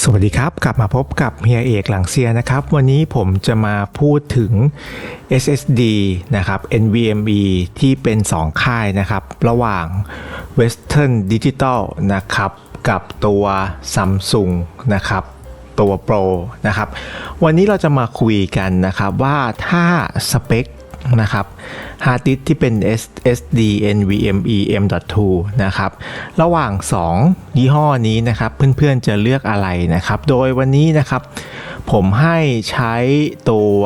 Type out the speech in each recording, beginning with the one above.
สวัสดีครับ กลับมาพบกับเฮียเอกหลังเซียนะครับ วันนี้ผมจะมาพูดถึง SSD นะครับ NVMe ที่เป็น 2 ค่ายนะครับ ระหว่าง Western Digital นะครับ กับตัว Samsung นะครับตัว Pro นะครับ วันนี้เราจะมาคุยกันนะครับว่าถ้าสเปค นะครับฮาร์ดดิสที่เป็น SSD NVMe M.2 นะครับ ระหว่าง 2 ยี่ห้อนี้นะครับ เพื่อนๆจะเลือกอะไรนะครับ โดยวันนี้นะครับ ผมให้ใช้ตัว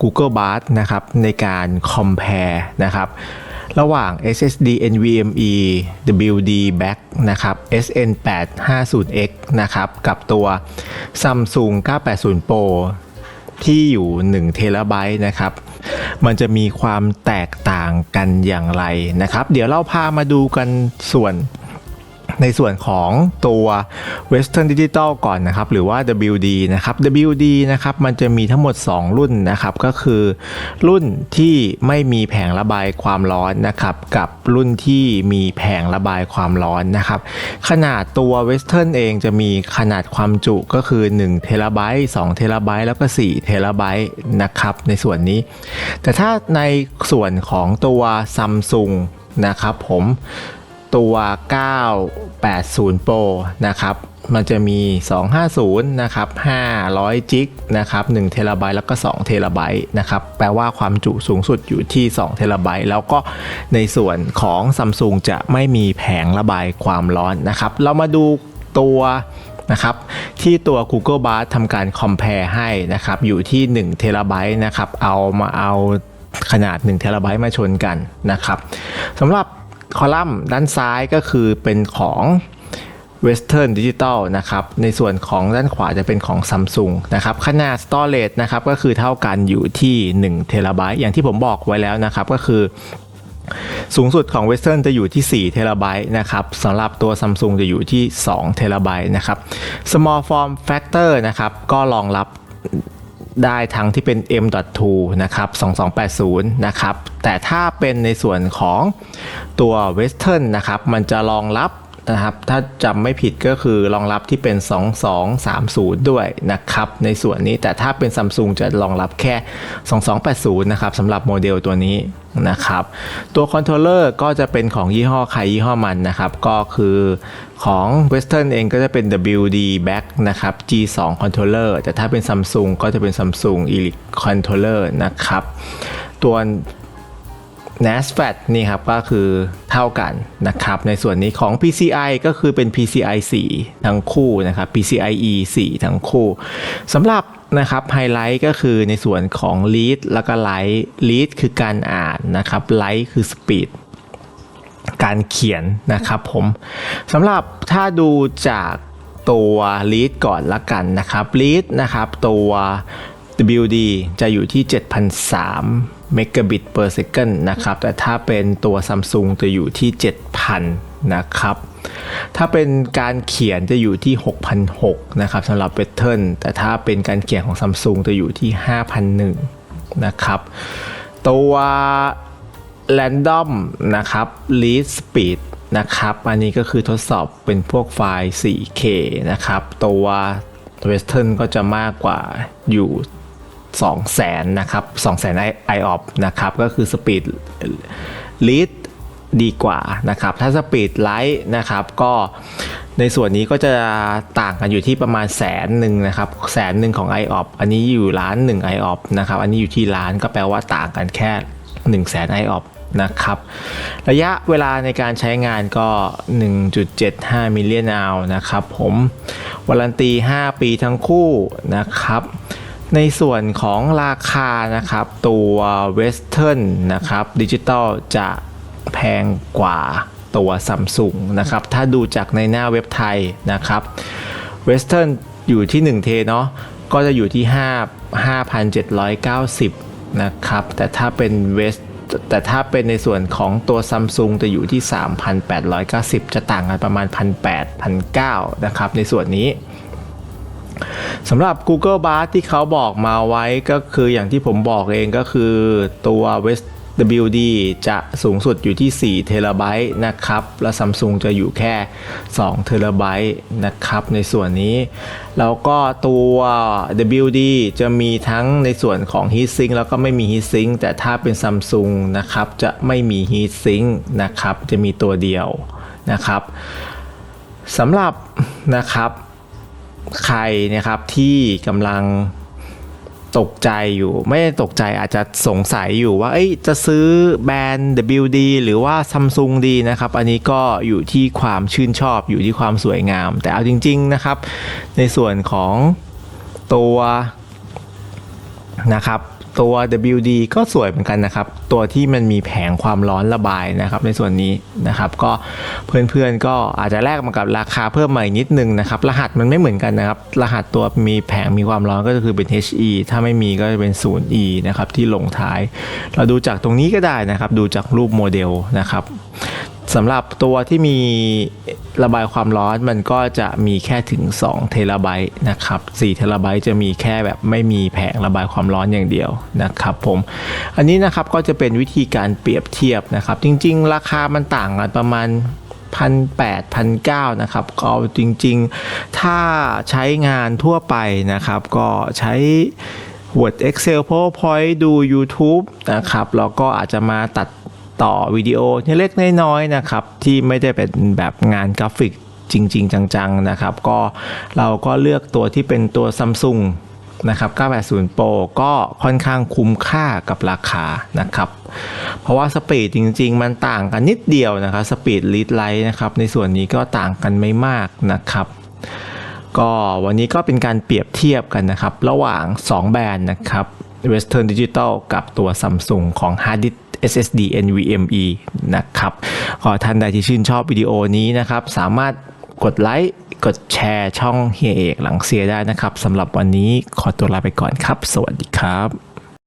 Google Bart นะครับ ในการ compare นะครับระหว่าง SSD NVMe WD Back นะครับ SN850X นะครับ กับตัว Samsung 980 Pro ที่อยู่1เทราไบต์นะครับมันจะมีความแตกต่างกันอย่างไรนะครับ เดี๋ยวเราพามาดูกันส่วน ในส่วนของตัว Western Digital ก่อนนะครับ หรือว่า WD นะครับ WD นะครับ มันจะมีทั้งหมด 2 รุ่นนะครับ ก็คือรุ่นที่ไม่มีแผงระบายความร้อนนะครับ กับรุ่นที่มีแผงระบายความร้อนนะครับ ขนาดตัว Western เองจะมีขนาดความจุก็คือ1เทราไบต์2เทราไบต์แล้วก็4เทราไบต์นะครับ ในส่วนนี้ แต่ถ้าในส่วนของตัว Samsung นะครับผม ตัว 980 Pro นะครับ มันจะมี 250 นะครับ 500 จิกนะครับ1เทราไบต์แล้วก็2เทราไบต์นะครับ แปลว่าความจุสูงสุดอยู่ที่2เทราไบต์แล้วก็ในส่วนของ Samsung จะไม่มีแผงระบายความร้อนนะครับ เรามาดูตัวนะครับที่ตัว Google Bart ทำการ compare ให้นะครับ อยู่ที่1เทราไบต์นะครับ เอามาเอาขนาด1เทราไบต์มาชนกันนะครับสำหรับ คอลัมน์ด้านซ้ายก็คือเป็นของ Western Digital นะครับ ในส่วนของด้านขวาจะเป็นของ Samsung นะครับ ขนาด storage นะครับก็คือเท่ากันอยู่ที่1เทราไบต์อย่างที่ผมบอกไว้แล้วนะครับก็คือ สูงสุดของ Western จะอยู่ที่4เทราไบต์นะครับสำหรับตัว Samsung จะอยู่ที่2เทราไบต์นะครับ Small Form Factor นะครับก็รองรับ ได้ทั้งที่เป็น M.2 นะครับ 2280 นะครับ แต่ถ้าเป็นในส่วนของตัว Western นะครับ มันจะรองรับ นะครับ ถ้าจำไม่ผิดก็คือรองรับที่เป็น 2230 ด้วยนะครับ ในส่วนนี้แต่ถ้าเป็น Samsung จะรองรับแค่ 2280 นะครับสำหรับโมเดลตัวนี้นะครับ ตัวคอนโทรลเลอร์ก็จะเป็นของยี่ห้อใครยี่ห้อมันนะครับ ก็คือของ Western เองก็จะเป็น WD Back นะครับ G2 Controller แต่ถ้าเป็น Samsung ก็จะเป็น Samsung Elite Controller นะครับ ตัว NASFAT นี่ครับก็คือเท่ากันนะครับ ในส่วนนี้ของ PCI ก็คือเป็น PCI 4 ทั้งคู่นะครับ PCIe 4 ทั้งคู่สำหรับนะครับไฮไลท์ก็คือในส่วนของ read แล้วก็ write read คือการอ่านนะครับ write คือ speed การเขียนนะครับผมสำหรับถ้าดูจากตัว read ก่อนละกันนะครับ read นะครับตัว WD จะอยู่ที่ 7,003 megabit per second นะครับ แต่ถ้าเป็นตัว Samsung จะอยู่ที่ 7,000 นะครับ ถ้าเป็นการเขียนจะอยู่ที่ 6,006นะครับสำหรับ Western แต่ถ้าเป็นการเขียนของ Samsung จะอยู่ที่ 5,001นะครับ ตัว Random นะครับ Read Speed นะครับ อันนี้ก็คือทดสอบเป็นพวกไฟล์ 4K นะครับ ตัว Western ก็จะมากกว่าอยู่ 200,000นะครับ200,000 IOP นะครับก็คือ Speed Read ดีกว่านะครับ ถ้า Speed Write นะครับก็ในส่วนนี้ก็จะต่างกันอยู่ที่ประมาณแสนหนึ่งนะครับแสนหนึ่งของ IOP อันนี้อยู่ล้านหนึ่ง IOP นะครับอันนี้อยู่ที่ล้านก็แปลว่าต่างกันแค่1 0 0 0 0แสน IOP นะครับระยะเวลาในการใช้งานก็ 1.75 มิลเลียนอวนะครับผมวารันตี 5 ปีทั้งคู่นะครับ ในส่วนของราคานะครับ ตัว Western นะครับดิจิตอลจะแพงกว่าตัว Samsung นะครับ ถ้าดูจากในหน้าเว็บไทยนะครับ Western อยู่ที่ 1 เทเนาะก็จะอยู่ที่ 5 5,790 นะครับ แต่ถ้าเป็น West แต่ถ้าเป็นในส่วนของตัว Samsung จะอยู่ที่ 3,890 จะต่างกันประมาณ 1,800 1,900 นะครับ ในส่วนนี้ สำหรับ Google Bart ที่เขาบอกมาไว้ก็คืออย่างที่ผมบอกเองก็คือตัว West WD จะสูงสุดอยู่ที่ 4 เทราไบต์นะครับ และ Samsung จะอยู่แค่ 2 เทราไบต์นะครับ ในส่วนนี้ แล้วก็ตัว WD จะมีทั้งในส่วนของ Heatsink แล้วก็ไม่มี Heatsink แต่ถ้าเป็น Samsung นะครับ จะไม่มี Heatsink นะครับ จะมีตัวเดียวนะครับสำหรับนะครับ ใครนะครับที่กำลังตกใจอยู่ ไม่ได้ตกใจอาจจะสงสัยอยู่ว่าจะซื้อแบรนด์ WD หรือว่า Samsung ดีนะครับ อันนี้ก็อยู่ที่ความชื่นชอบอยู่ที่ความสวยงาม แต่เอาจริง ๆนะครับ ในส่วนของตัวนะครับ ตัว WD ก็สวยเหมือนกันนะครับ ตัวที่มันมีแผงความร้อนระบายนะครับในส่วนนี้นะครับก็เพื่อนๆก็อาจจะแลกมากับราคาเพิ่มมาอีกนิดนึงนะครับ รหัสมันไม่เหมือนกันนะครับ รหัสตัวมีแผงมีความร้อนก็คือเป็น HE ถ้าไม่มีก็จะเป็น 0E นะครับที่ลงท้าย เราดูจากตรงนี้ก็ได้นะครับ ดูจากรูปโมเดลนะครับ สำหรับตัวที่มีระบายความร้อนมันก็จะมีแค่ถึง2เทราไบต์นะครับ4เทราไบต์จะมีแค่แบบไม่มีแผงระบายความร้อนอย่างเดียวนะครับผมอันนี้นะครับก็จะเป็นวิธีการเปรียบเทียบนะครับ จริง ๆ ราคามันต่างกันประมาณพันแปดพันเก้านะครับก็จริง ๆ ถ้าใช้งานทั่วไปนะครับ ก็ใช้ Word Excel PowerPoint ดู YouTube นะครับแล้วก็อาจจะมาตัด ต่อวิดีโอเล็กๆน้อยๆนะครับที่ไม่ได้เป็นแบบงานกราฟิกจริง ๆ จังๆนะครับ ก็เราก็เลือกตัวที่เป็นตัว Samsung นะครับ 980 Pro ก็ค่อนข้างคุ้มค่ากับราคานะครับ เพราะว่าสปีดจริง ๆ มันต่างกันนิดเดียวนะครับ สปีดลีดไลท์นะครับ ในส่วนนี้ก็ต่างกันไม่มากนะครับ ก็วันนี้ก็เป็นการเปรียบเทียบกันนะครับ ระหว่าง 2 แบรนด์นะครับ Western Digital กับตัว Samsung ของ Hard Disk SSD NVMe นะครับก็ท่านใดที่ชื่นชอบวิดีโอนี้นะครับ สามารถกดไลค์กดแชร์ช่องเฮียเอกหลังเสียได้นะครับสำหรับวันนี้ขอตัวลาไปก่อนครับ สวัสดีครับ